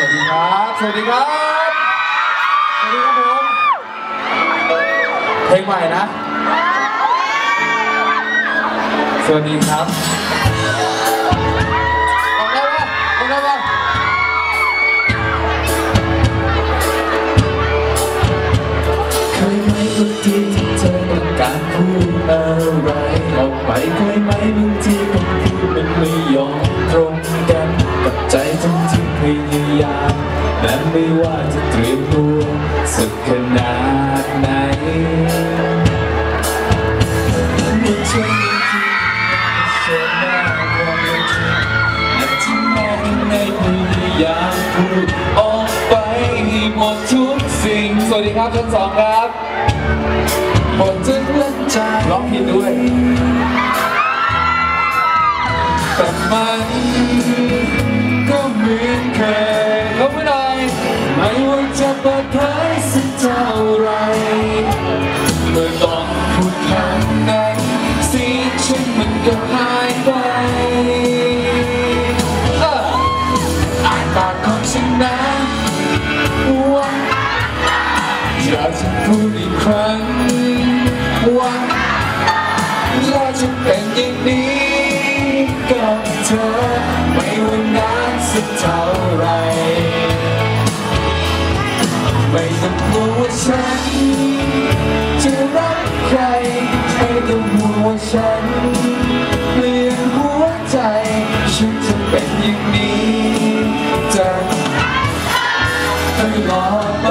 วัสดีครับ สวัสดีครับ สวัสดีครับผม เพลงใหม่นะ สวัสดีครับ ว่าจะเตรียมตัวสักขนาดไหนเมื่อเช้าที่เชื่อหน้าความเป็นจริงและที่แม้ในพยายามพูดออกไปให้หมดทุกสิ่ง สวัสดีครับทั้งสองครับหมดทุกเรื่องใจร้องผิดด้วยแต่มัน คำนั้นเสียงฉันมันก็หายไปเอ้ออ่านปากของฉันนะว่าอยากจะพูดอีกครั้งว่าเราจะเป็นอย่างนี้กับเธอ ไม่ว่านานสักเท่าไร ไม่ต้องกลัวว่าฉันจะรัก ฉันเปลี่ยนหัวใจ ฉันจะเป็นอย่างนี้จะตลอดไป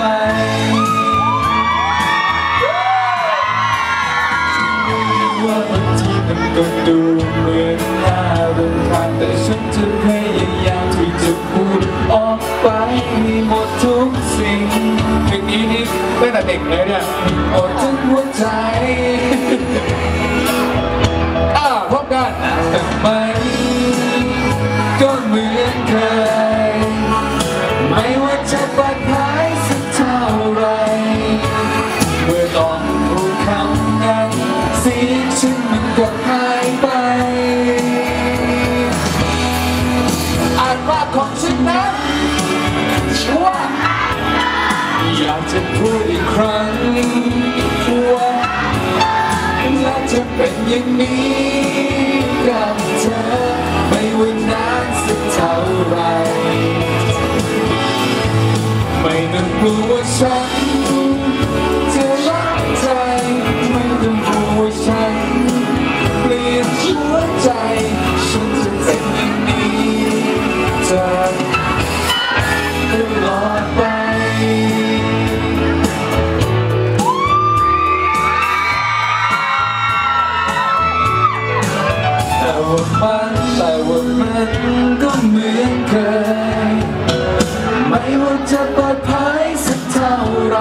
ว่าบางทีมันก็ดูเหมือนน่ารำคาญแต่ฉันจะพยายามที่จะพูดออกไปให้หมดทุกสิ่งเพลงนี้นี่ตั้งแต่เด็กเลยเนี่ยากจะพูดอีกครั้งว่าและจะเป็นอย่างนี้ ว่าจะเปิดเผยสักเท่าไร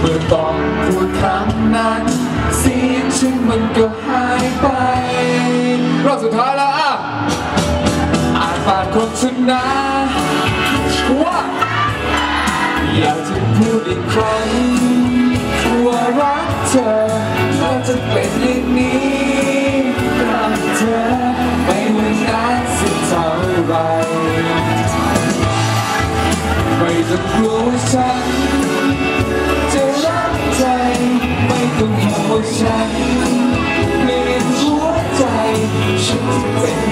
เมื่อต้องพูดคำนั้นเสียงฉันมันก็หายไปรอบสุดท้ายแล้วอะอ่านปากคนชนะว่าอยากจะพูดอีกครั้ง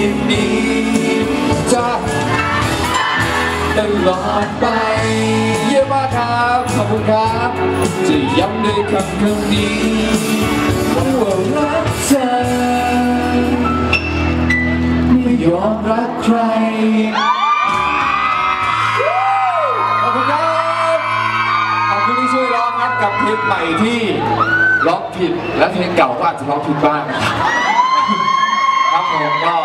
จะเป็นอย่างนี้จะตลอดไป เยี่ยมมากครับ ขอบคุณครับ จะย้ำด้วยคำคำนี้ว่ารักเธอไม่ยอมรักใครขอบคุณครับขอบคุณที่ช่วยร้องครับกับเพลงใหม่ที่ร้องผิดและเพลงเก่าก็อาจจะร้องผิดบ้างครับผมก็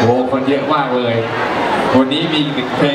โอ้โหคนเยอะมากเลย วันนี้มีอีกหนึ่งเพลง